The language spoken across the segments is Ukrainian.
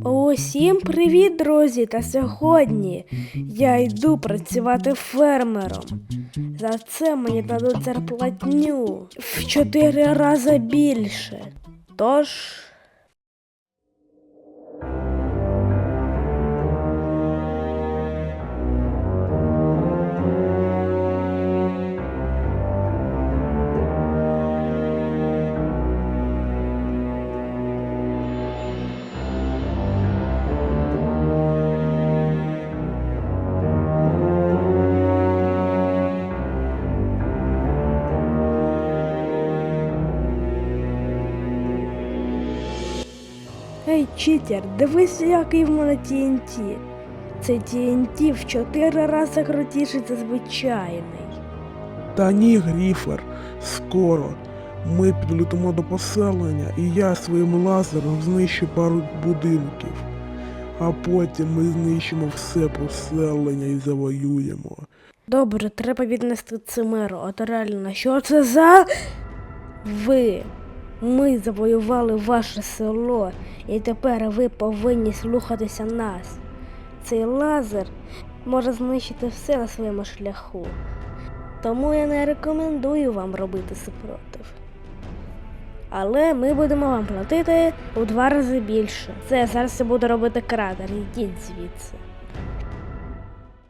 Усім привіт, друзі! Та сьогодні я йду працювати фермером. За це мені дадуть зарплатню в чотири рази більше. Тож. Ей, читер, дивись, який в мене TNT. Це TNT в чотири рази крутіший за звичайний. Та ні, Гріфер, скоро. Ми підлетимо до поселення, і я своїм лазером знищу пару будинків. А потім ми знищимо все поселення і завоюємо. Добре, треба віднести цимеру. От реально, що це за. Ви. Ми завоювали ваше село, і тепер ви повинні слухатися нас. Цей лазер може знищити все на своєму шляху. Тому я не рекомендую вам робити супротив. Але ми будемо вам платити у два рази більше. Це зараз я буду робити кратер. Йдіть звідси.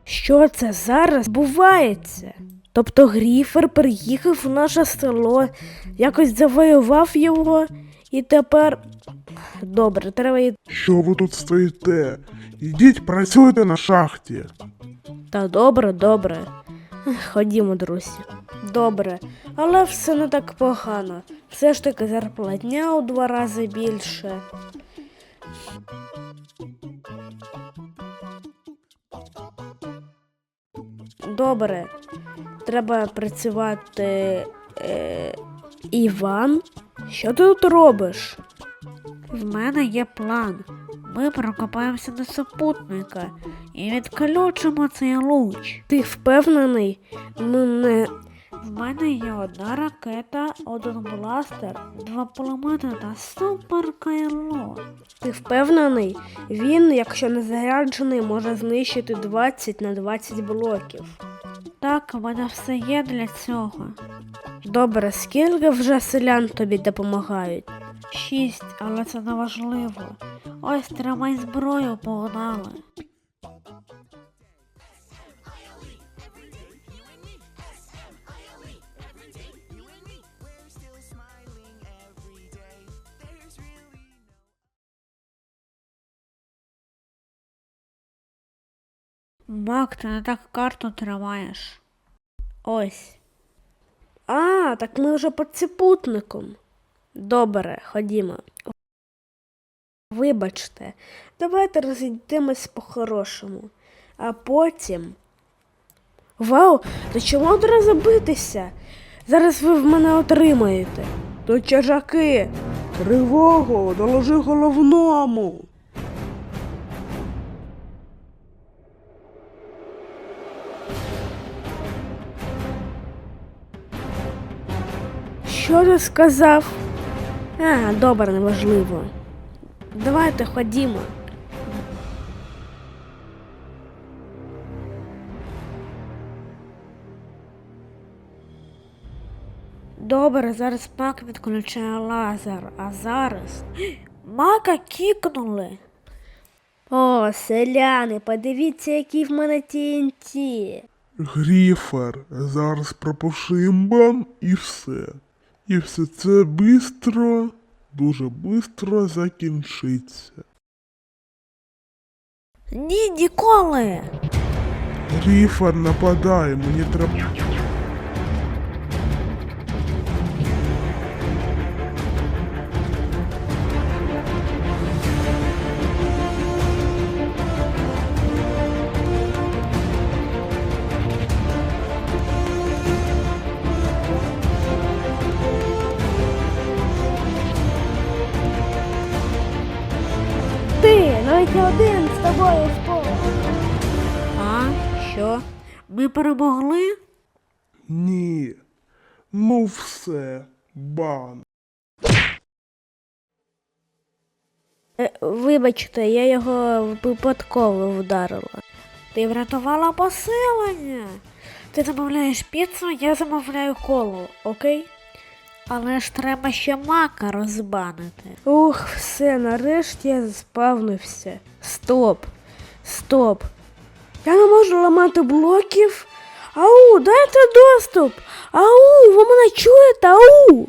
Що це зараз відбувається? Тобто Гріфер приїхав в наше село, якось завоював його, і тепер. Добре, треба йти. Що ви тут стоїте? Ідіть працюйте на шахті. Та добре, добре. Ходімо, друзі. Добре, але все не так погано. Все ж таки зарплатня у два рази більше. Добре. Треба працювати. Е, Іван, що ти тут робиш? В мене є план. Ми прокопаємося до супутника і відключимо цей луч. Ти впевнений? Ну не. В мене є одна ракета, один бластер, два пулемети та супер кайло. Ти впевнений? Він, якщо не заряджений, може знищити 20 на 20 блоків. Так, у мене все є для цього. Добре, скільки вже селян тобі допомагають? Шість, але це не важливо. Ось тримай зброю, погнали. Мак, ти не так карту тримаєш. Ось. А, так ми вже під ціпутником. Добре, ходімо. Вибачте, давайте розійдемось по-хорошому. А потім. Вау, то чому одразу битися? Зараз ви в мене отримаєте. То чажаки. Тривогу, доложи головному. Що ти сказав? А, добре, неважливо. Давайте ходімо. Добре, зараз мак відключає лазер, а зараз. Мака кікнули. О, селяни, подивіться, який в мене TNT. Гріфер, зараз пропавши імбан і все. І все це бистро, дуже бистро закінчиться. Ні, ніколи. Ріфа нападає, мені треба. Не один з тобою впав. А, що? Ми перемогли? Ні. Ну все, бан. Е, вибачте, я його випадково вдарила. Ти врятувала поселення. Ти замовляєш піцу, я замовляю колу, окей? Але ж треба ще мака розбанити. Ух, все, нарешті я заспавнився. Стоп. Стоп. Я не можу ламати блоків. Ау, дайте доступ. Ау, ви мене чуєте? Ау.